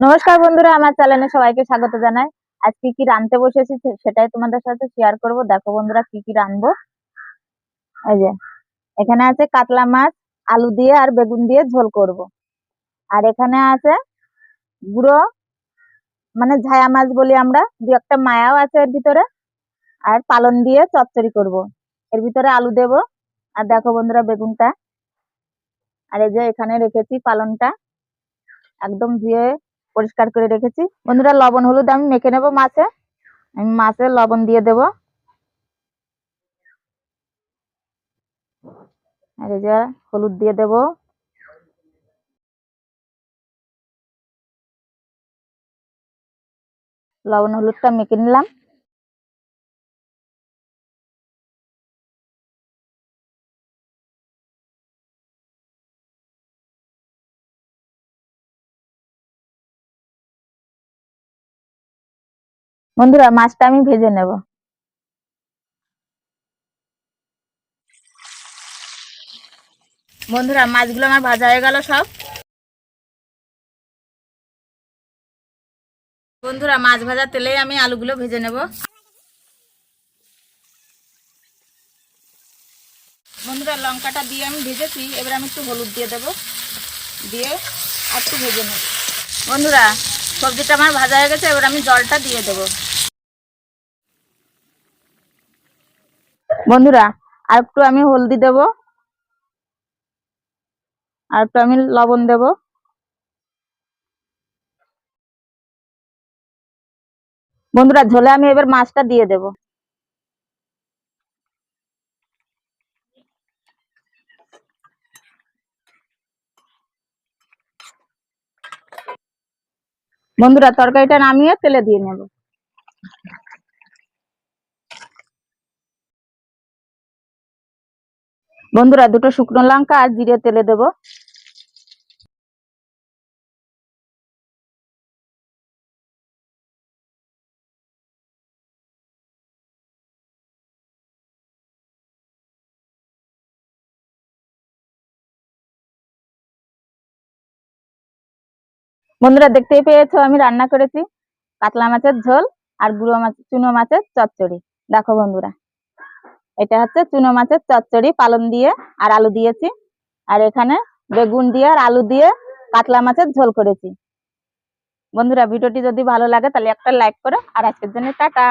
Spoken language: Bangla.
নমস্কার বন্ধুরা, আমার চ্যানেলে সবাইকে স্বাগত জানাই। আজকে কি কি রাঁধতে বসেছি সেটাই তোমাদের সাথে শেয়ার করব। দেখো বন্ধুরা, কি কি রাঁধবো। এই যে, এখানে আছে কাতলা মাছ, আলু দিয়ে আর বেগুন দিয়ে ঝোল করব। আর এখানে আছে গুঁড়ো মানে ঝায়া মাছ বলি আমরা। দু একটা মায়াও আছে এর ভিতরে। আর পালন দিয়ে চচ্চড়ি করব। এর ভিতরে আলু দেব। আর দেখো বন্ধুরা বেগুনটা। আর এই যে এখানে রেখেছি পালনটা। একদম ধুয়ে পরিষ্কার করে রেখেছি। বন্ধুরা, লবণ, হলুদ আমি মেখে নেব মাছে। আমি মাছে লবণ দিয়ে দেব। আর এই যে হলুদ দিয়ে দেব। লবণ, হলুদটা মেখে নিলাম। বন্ধুরা, মাছটা আমি ভেজে নেব। বন্ধুরা, মাছগুলো আমার ভাজা হয়ে গেল সব। বন্ধুরা, মাছ ভাজা তেলেই আমি আলুগুলো ভেজে নেব। বন্ধুরা, লঙ্কাটা দিয়ে আমি ভেজেছি, এবার আমি একটু হলুদ দিয়ে দেব। দিয়ে আর একটু ভেজে নেব। বন্ধুরা, সবজিটা আমার ভাজা হয়ে গেছে, এবার আমি জলটা দিয়ে দেব। বন্ধুরা, আর একটু আমি হলদি দেব। আর একটু আমি লবণ দেব। বন্ধুরা, ঝোলে আমি এবার মাছটা দিয়ে দেব। বন্ধুরা, তরকারিটা নামিয়ে তেলে দিয়ে নেব। বন্ধুরা, দুটো শুকনো লঙ্কা আর জিরে তেলে দেব। বন্ধুরা, দেখতেই পেয়েছ, আমি রান্না করেছি। কাতলা মাছের ঝোল আর গুঁড়ো মাছ, চুনো মাছের চচ্চড়ি। দেখো বন্ধুরা। এটা হচ্ছে চুনো মাছের চচ্চড়ি পালন দিয়ে আর আলু দিয়েছি। আর এখানে বেগুন দিয়ে আর আলু দিয়ে কাতলা মাছের ঝোল করেছি। বন্ধুরা, ভিডিওটি যদি ভালো লাগে তাহলে একটা লাইক করো। আর আজকের জন্য টাটা।